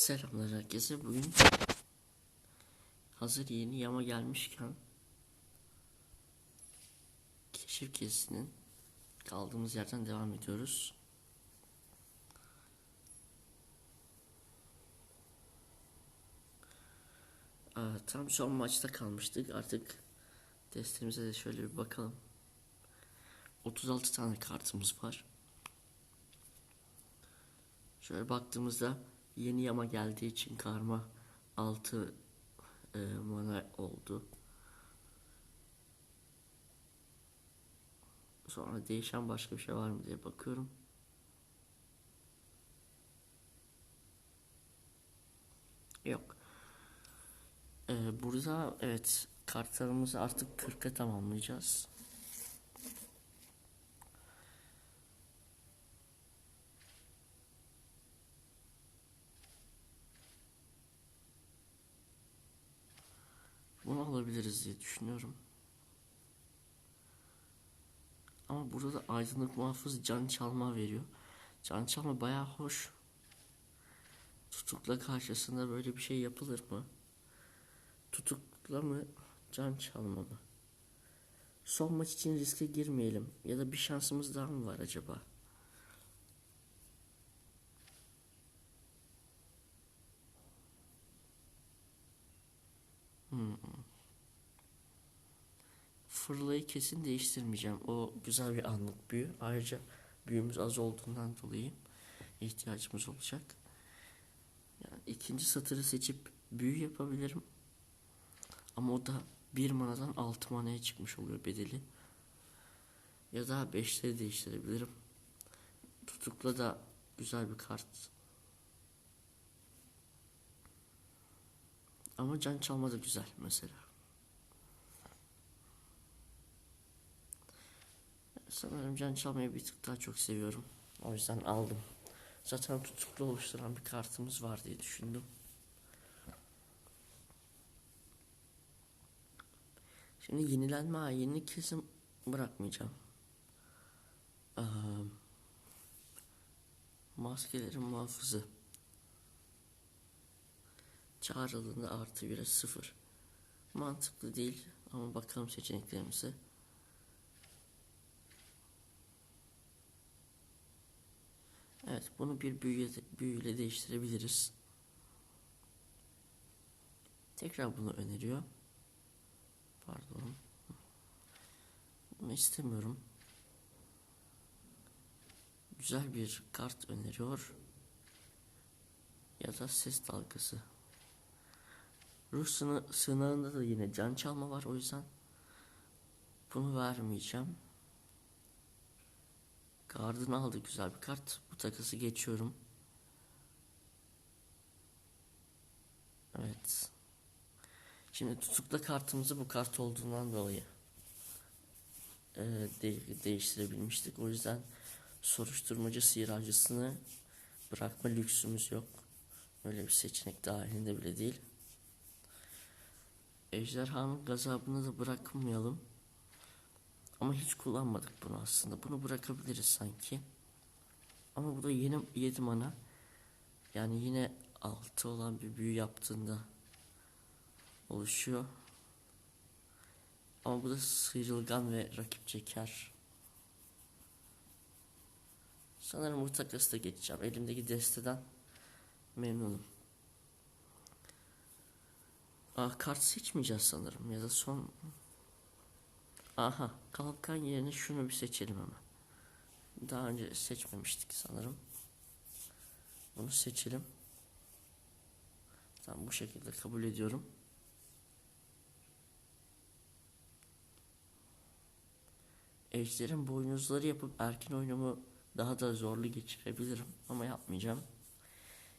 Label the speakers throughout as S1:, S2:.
S1: Selamlar herkese. Bugün hazır yeni yama gelmişken keşif gezisinin kaldığımız yerden devam ediyoruz. Aa, tam son maçta kalmıştık. Artık testimize de şöyle bir bakalım. 36 tane kartımız var. Şöyle baktığımızda yeni yama geldiği için karma 6 e, mana oldu. Sonra değişen başka bir şey var mı diye bakıyorum. Yok. Ee, burada evet kartlarımızı artık 40'a tamamlayacağız. Bunu diye düşünüyorum. Ama burada da aydınlık muhafız can çalma veriyor. Can çalma bayağı hoş. Tutukla karşısında böyle bir şey yapılır mı? Tutukla mı? Can çalma mı? Son maç için riske girmeyelim. Ya da bir şansımız daha mı var acaba? Fırlayı kesin değiştirmeyeceğim. O güzel bir anlık büyü. Ayrıca büyümüz az olduğundan dolayı ihtiyacımız olacak. Yani ikinci satırı seçip büyü yapabilirim. Ama o da bir manadan 6 manaya çıkmış oluyor bedeli. Ya da 5'leri değiştirebilirim. Tutukla da güzel bir kart. Ama can çalma da güzel mesela. Sanırım can çalmayı bir tık daha çok seviyorum. O yüzden aldım. Zaten tutuklu oluşturan bir kartımız var diye düşündüm. Şimdi yenilenme ayini kesin bırakmayacağım. Ee, maskelerin muhafızı. Çağrıldığında artı 1'e 0. Mantıklı değil ama bakalım seçeneklerimize. Evet bunu bir büyüye, büyüyle değiştirebiliriz. Tekrar bunu öneriyor. Pardon. Bunu istemiyorum. Güzel bir kart öneriyor. Ya da ses dalgası. Ruh sığına, sığınağında da yine can çalma var o yüzden bunu vermeyeceğim. Gardını aldı güzel bir kart. Takası geçiyorum. Evet. Şimdi tutukla kartımızı bu kart olduğundan dolayı e, de değiştirebilmiştik. O yüzden soruşturmacı sihiracısını bırakma lüksümüz yok. Öyle bir seçenek dahilinde bile değil. Ejderhanın gazabını da bırakmayalım. Ama hiç kullanmadık bunu aslında. Bunu bırakabiliriz sanki. Ama bu da yeni 7 mana. Yani yine 6 olan bir büyü yaptığında oluşuyor. Ama bu da sıyrılgan ve rakip çeker. Sanırım da geçeceğim. Elimdeki desteden memnunum. Aa, kart seçmeyeceğiz sanırım ya da son Aha kalkan yerine şunu bir seçelim hemen. Daha önce seçmemiştik sanırım. Bunu seçelim. Tamam bu şekilde kabul ediyorum. Ejder'in boynuzları yapıp erken oyunumu daha da zorlu geçirebilirim ama yapmayacağım.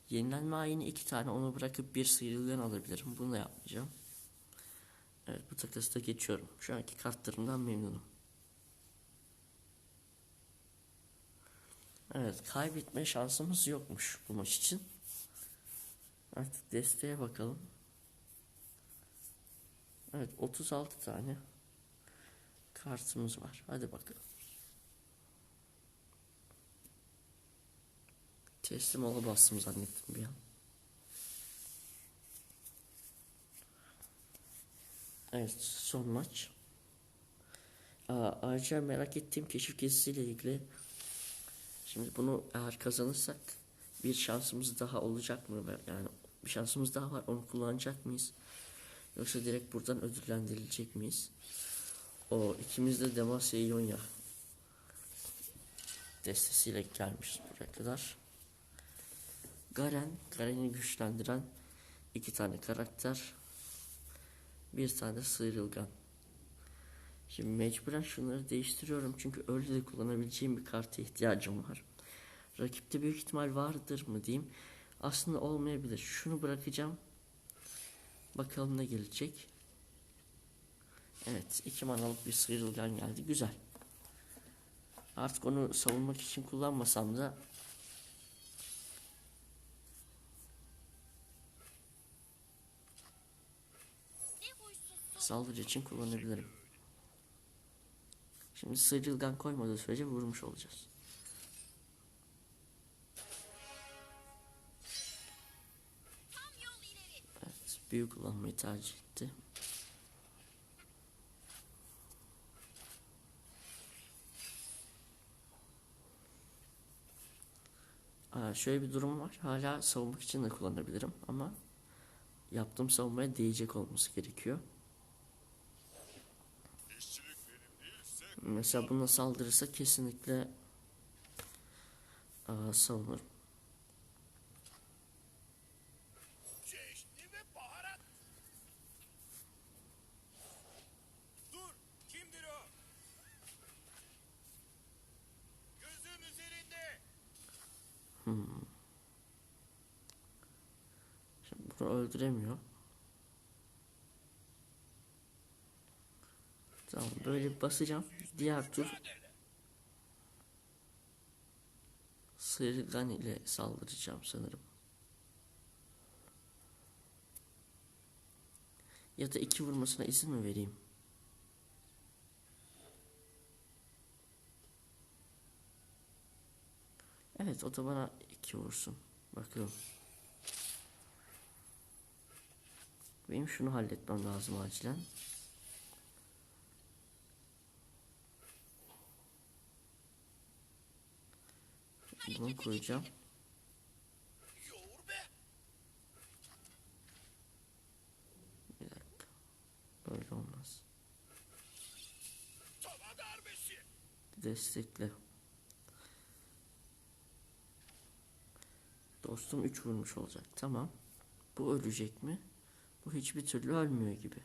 S1: Yenilenme ayini iki tane onu bırakıp bir sıyrılgan alabilirim. Bunu da yapmayacağım. Evet bu takası da geçiyorum. Şu anki kartlarımdan memnunum. Evet kaybetme şansımız yokmuş bu maç için. Artık desteğe bakalım. Evet 36 tane kartımız var. Hadi bakalım. Teslim ola bastım zannettim bir an. Evet son maç. Aa, ayrıca merak ettiğim keşif gezisiyle ilgili Şimdi bunu eğer kazanırsak bir şansımız daha olacak mı? Yani bir şansımız daha var. Onu kullanacak mıyız? Yoksa direkt buradan ödüllendirilecek miyiz? O ikimiz de Demacia Ionia destesiyle gelmiş buraya kadar. Garen, Garen'i güçlendiren iki tane karakter. Bir tane sıyrılgan. Şimdi mecburen şunları değiştiriyorum çünkü öyle de kullanabileceğim bir karta ihtiyacım var. Rakipte büyük ihtimal vardır mı diyeyim. Aslında olmayabilir. Şunu bırakacağım. Bakalım ne gelecek. Evet iki manalık bir sıyrılgan geldi. Güzel. Artık onu savunmak için kullanmasam da saldırı için kullanabilirim. Şimdi sıyrılgan koymadığı sürece vurmuş olacağız. Evet, büyük kullanmayı tercih etti. Şöyle bir durum var. Hala savunmak için de kullanabilirim ama yaptığım savunmaya değecek olması gerekiyor. Mesela buna saldırırsa kesinlikle aa, savunurum.
S2: O? Gözüm üzerinde.
S1: Şimdi bunu öldüremiyor. Tamam böyle bir basacağım. Diğer tur Sırgan ile saldıracağım sanırım. Ya da iki vurmasına izin mi vereyim? Evet o da bana iki vursun. Bakalım. Benim şunu halletmem lazım acilen. Bunu koyacağım. Böyle olmaz. Destekle. Dostum 3 vurmuş olacak. Tamam. Bu ölecek mi? Bu hiçbir türlü ölmüyor gibi.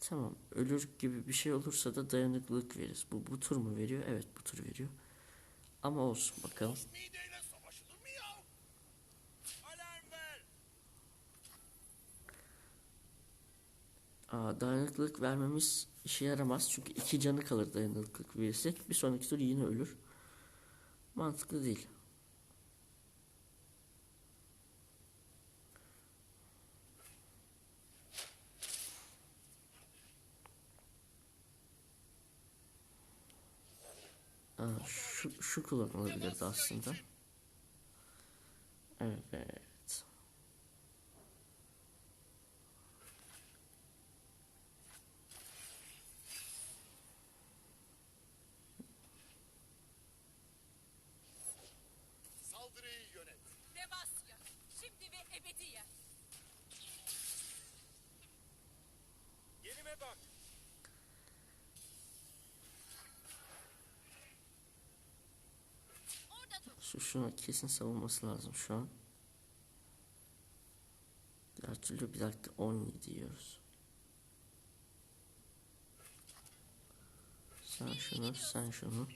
S1: Tamam. Ölür gibi bir şey olursa da dayanıklılık veririz. Bu, bu tur mu veriyor? Evet bu tur veriyor. Ama olsun bakalım. Aa, dayanıklılık vermemiz işe yaramaz. Çünkü iki canı kalır dayanıklılık verirsek. Bir sonraki tur yine ölür. Mantıklı değil. Şu, şu kullanılabilirdi aslında. Evet.
S2: Saldırıyı yönet.
S3: Demacia, şimdi ve ebediyen.
S2: Yerime bak.
S1: Şu şuna kesin savunması lazım şu an. Diğer türlü bir dakika 17 yiyoruz. Sen şunu, sen şunu.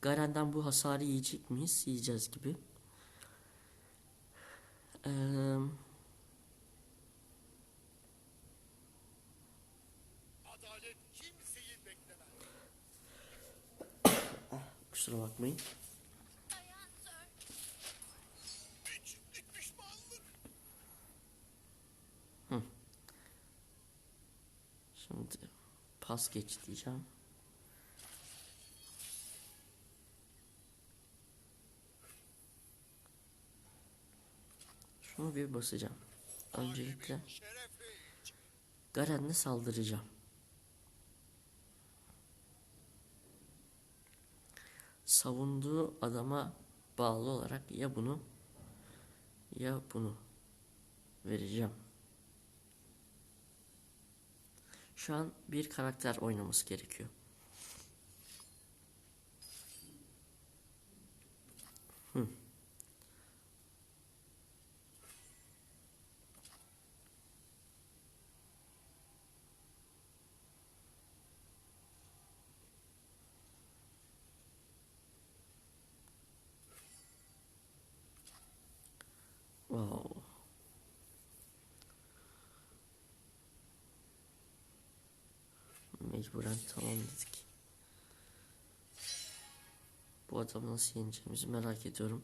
S1: Garen'den bu hasarı yiyecek miyiz? Yiyeceğiz gibi. Eee,
S2: Adalet kimseyi beklemez.
S1: kusura bakmayın. Pas geç diyeceğim. Şunu bir basacağım. Öncelikle. Garen'le saldıracağım. Savunduğu adama bağlı olarak ya bunu ya bunu vereceğim. Şu an bir karakter oynaması gerekiyor. Hı. Wow. Mecburen tamam dedik. Bu adamı nasıl yeneceğimizi merak ediyorum.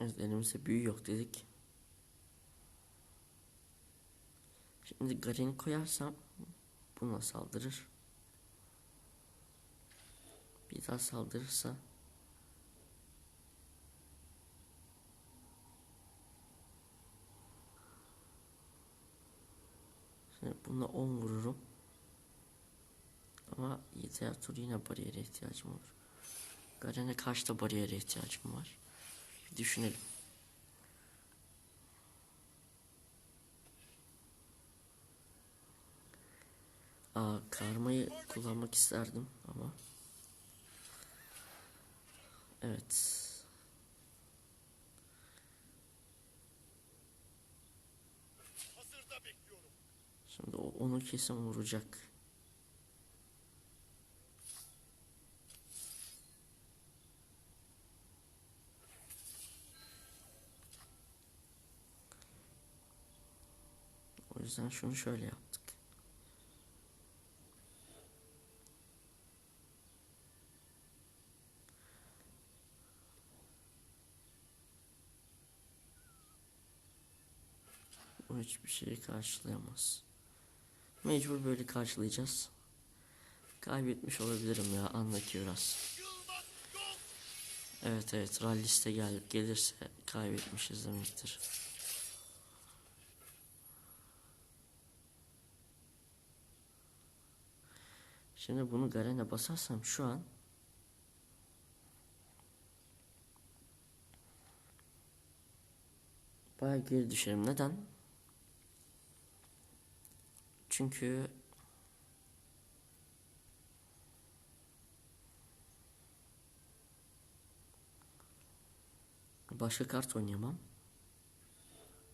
S1: Evet elimizde büyü yok dedik. Şimdi Garen'i koyarsam buna saldırır. Bir daha saldırırsa Şimdi bununla 10 vururum. Ama diğer tur yine bariyere ihtiyacım olur. Garen'e da bariyere ihtiyacım var. Bir düşünelim. Aa, karmayı kullanmak isterdim ama. Evet. Şimdi onu kesin vuracak. O yüzden şunu şöyle yaptık. Bu hiçbir şeyi karşılayamaz. Mecbur böyle karşılayacağız. Kaybetmiş olabilirim ya andaki biraz. Evet evet ralliste gel gelirse kaybetmişiz demektir. Şimdi bunu Garen'e basarsam şu an Baya geri düşerim. Neden? Çünkü başka kart oynayamam.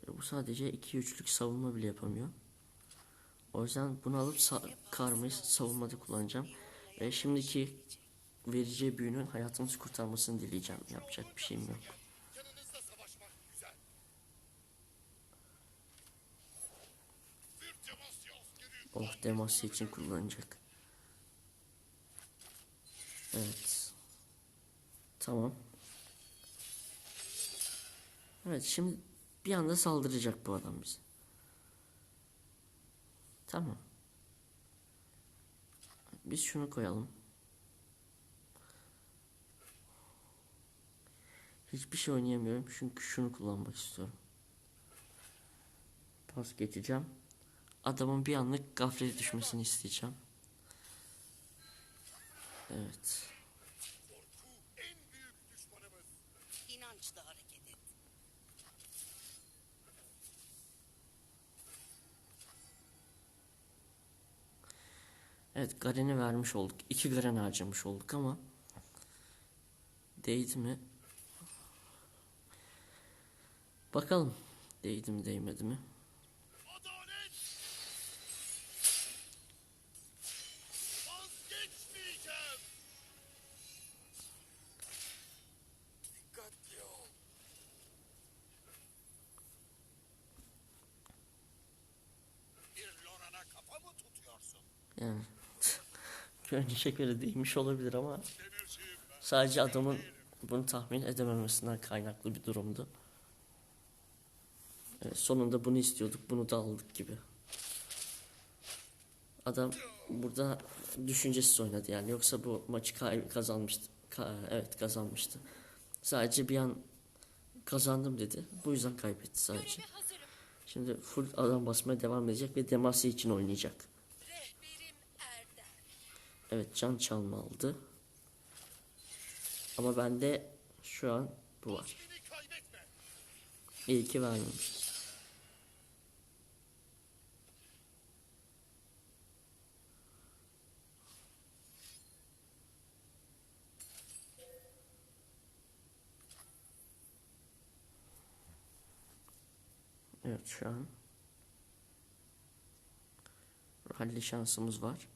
S1: Ve bu sadece 2-3'lük savunma bile yapamıyor. O yüzden bunu alıp sa- karmayı savunmada kullanacağım. Ve şimdiki vereceği büyünün hayatımızı kurtarmasını dileyeceğim. Yapacak bir şeyim yok.
S2: Yanınızda savaşmak güzel. Bir Demasya askeri
S1: Oh Demasya için kullanacak. Evet. Tamam. Evet şimdi bir anda saldıracak bu adam bize. Tamam. Biz şunu koyalım. Hiçbir şey oynayamıyorum çünkü şunu kullanmak istiyorum. Pas geçeceğim. Adamın bir anlık gaflete düşmesini isteyeceğim. Evet. Evet Garen'i vermiş olduk. İki Garen harcamış olduk ama değdi mi? Bakalım. Değdi mi değmedi mi? Yani görünüşe göre değmiş olabilir ama sadece adamın bunu tahmin edememesinden kaynaklı bir durumdu. Evet, sonunda bunu istiyorduk. Bunu da aldık gibi. Adam burada düşüncesiz oynadı yani. Yoksa bu maçı kazanmıştı. Ka- evet kazanmıştı. Sadece bir an kazandım dedi. Bu yüzden kaybetti sadece. Şimdi full adam basmaya devam edecek ve Demacia için oynayacak. Evet can çalma aldı. Ama bende şu an bu var. İyi ki vermemiş. Evet şu an rally şansımız var.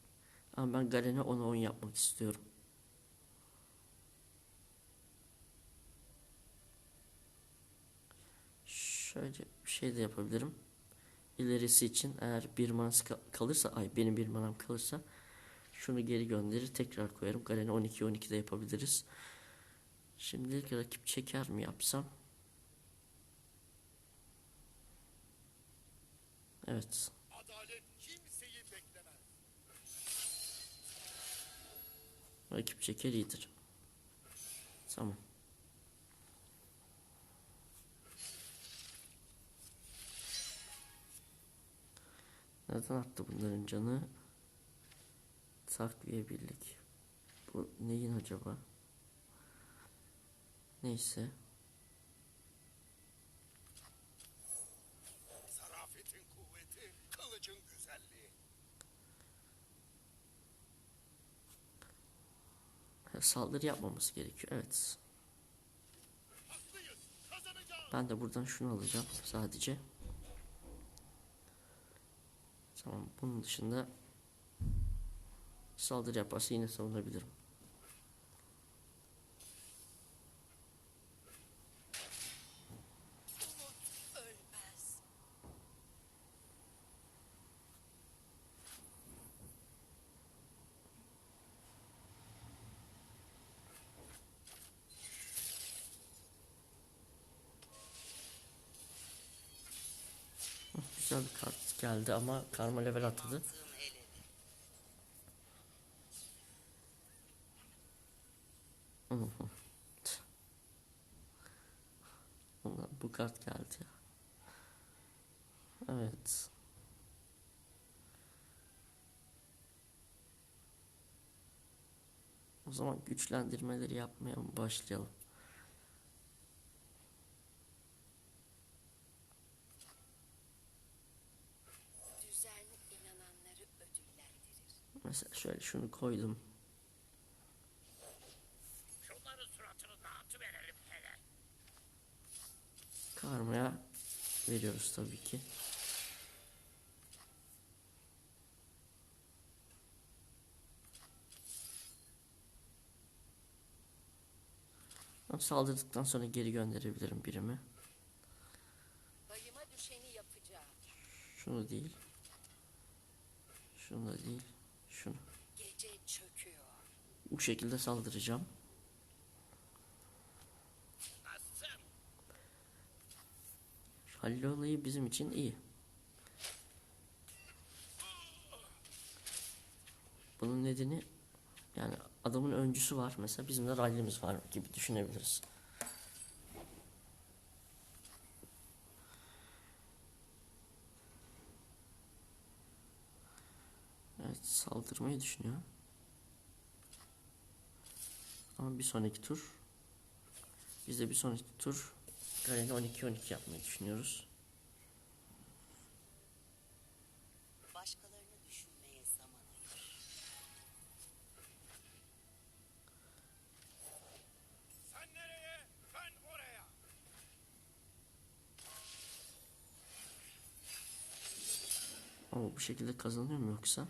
S1: Ama ben Garen'e 10'a 10 yapmak istiyorum. Şöyle bir şey de yapabilirim. İlerisi için eğer bir manası ka- kalırsa, ay benim bir manam kalırsa şunu geri gönderir tekrar koyarım. Garen'i 12 12'de yapabiliriz. Şimdilik rakip çeker mi yapsam? Evet. Rakip çeker iyidir. Tamam. Neden attı bunların canı? Takviye birlik. Bu neyin acaba? Neyse. Saldırı yapmamız gerekiyor. Evet. Ben de buradan şunu alacağım sadece. Tamam. Bunun dışında saldırı yaparsa yine savunabilirim. Güzel bir kart geldi ama karma level atladı. Bu kart geldi. Evet. O zaman güçlendirmeleri yapmaya başlayalım? Mesela şöyle şunu koydum. Karmaya veriyoruz tabii ki. Saldırdıktan sonra geri gönderebilirim birimi. Şunu değil. Şunu da değil. Şunu.
S4: Gece çöküyor.
S1: Bu şekilde saldıracağım. Halil olayı bizim için iyi. Bunun nedeni yani adamın öncüsü var mesela bizim de rallimiz var gibi düşünebiliriz. Saldırmayı düşünüyor. Ama bir sonraki tur biz de bir sonraki tur Garen'i 12-12 yapmayı düşünüyoruz.
S4: Başkalarını düşünmeye zaman ayır.
S2: Sen nereye? Ben oraya.
S1: Ama bu şekilde kazanıyor mu yoksa?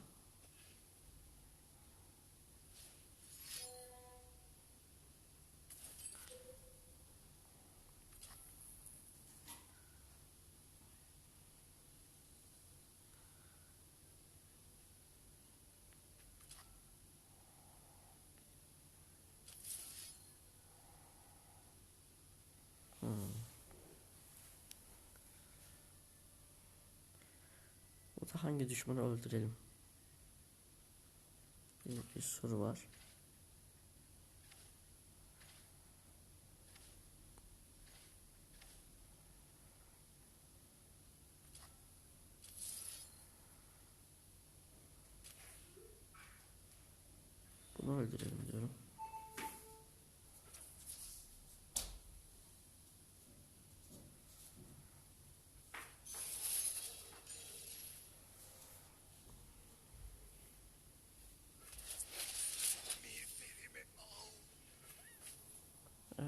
S1: hangi düşmanı öldürelim? Bir, soru var.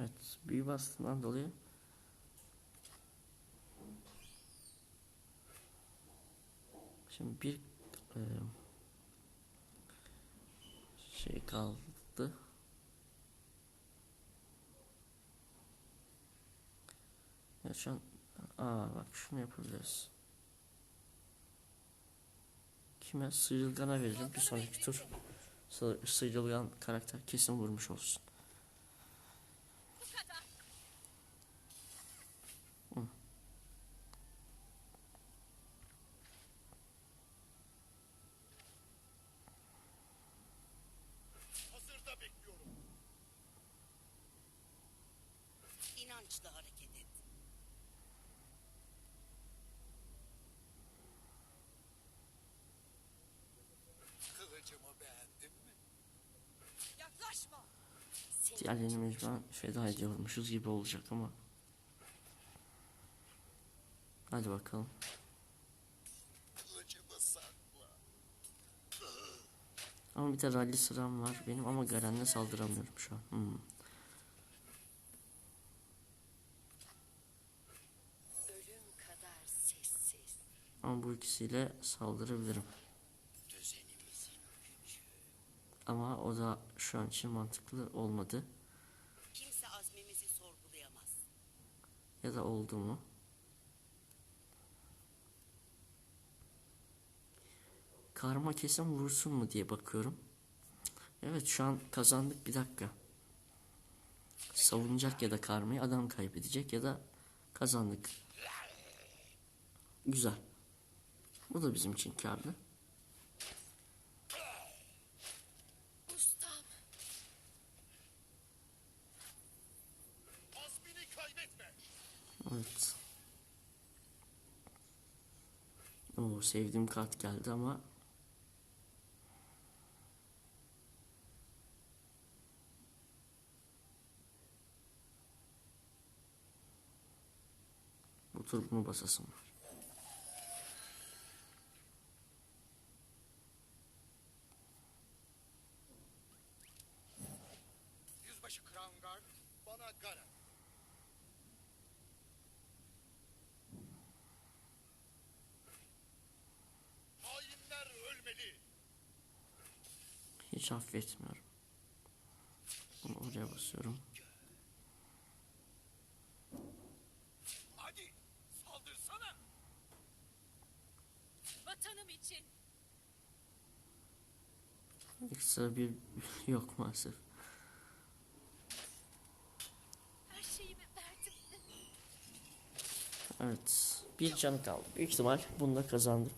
S1: Evet, büyü bastığından dolayı Şimdi bir e, şey kaldı. Ya şu an aa bak şunu yapabiliriz. Kime? Sıyrılgana verelim. Bir sonraki tur sı- sıyrılgan karakter kesin vurmuş olsun.
S4: İnançla hareket et.
S2: Kılıcımı beğendin mi?
S3: Yaklaşma.
S4: Senin
S1: Diğerlerini mecburen feda ediyormuşuz gibi olacak ama. Hadi bakalım. Ama bir de rally sıram var benim ama Garen'le saldıramıyorum şu an. Hmm. Ama bu ikisiyle saldırabilirim. Ama o da şu an için mantıklı olmadı.
S4: Kimse azmimizi sorgulayamaz.
S1: Ya da oldu mu? Karma kesin vursun mu diye bakıyorum. Evet şu an kazandık bir dakika. Savunacak ya da karmayı adam kaybedecek ya da kazandık. Güzel. Bu da bizim için karlı. Evet. Oo, sevdiğim kart geldi ama bu tur bunu basasım var.
S2: Bana Garen. Hainler ölmeli.
S1: Hiç affetmiyorum. Bunu oraya basıyorum.
S2: Hadi saldırsana.
S3: Vatanım için.
S1: Ekstra bir yok maalesef. Evet. Bir canı kaldı. Büyük ihtimal bunda kazandık.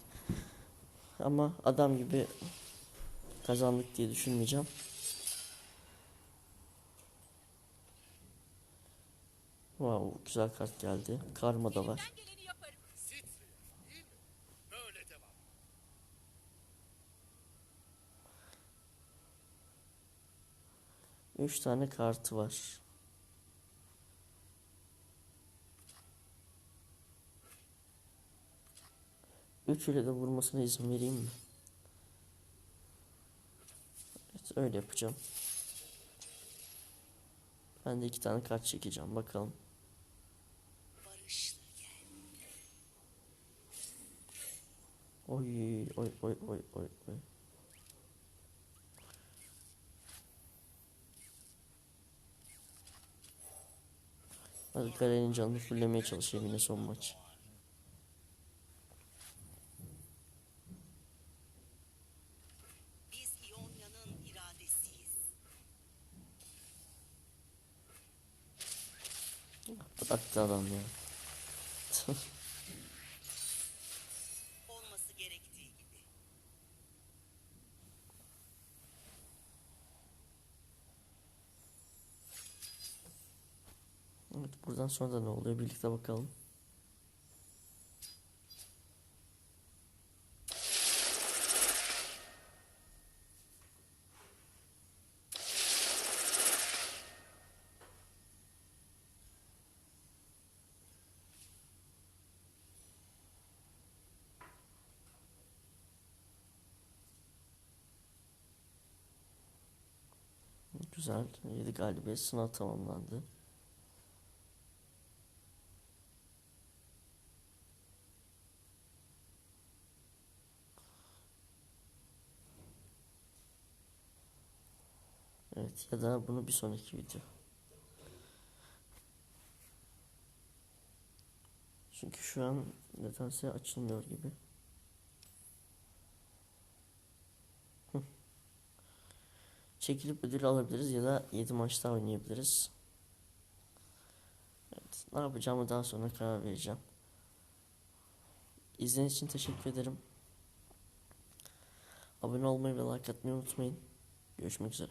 S1: Ama adam gibi kazandık diye düşünmeyeceğim. Wow, güzel kart geldi. Karma da var. Üç tane kartı var. Üçüyle de vurmasına izin vereyim mi? Evet öyle yapacağım. Ben de iki tane kart çekeceğim bakalım. Oy oy oy oy oy oy. Hadi Garen'in canını fullemeye çalışayım yine son maç. Çok adam ya. evet buradan sonra da ne oluyor birlikte bakalım. Güzel. 7 galibiyet sınav tamamlandı. Evet ya da bunu bir sonraki video. Çünkü şu an nedense açılmıyor gibi. Çekilip ödül alabiliriz ya da 7 maç daha oynayabiliriz. Evet, ne yapacağımı daha sonra karar vereceğim. İzlediğiniz için teşekkür ederim. Abone olmayı ve like atmayı unutmayın. Görüşmek üzere.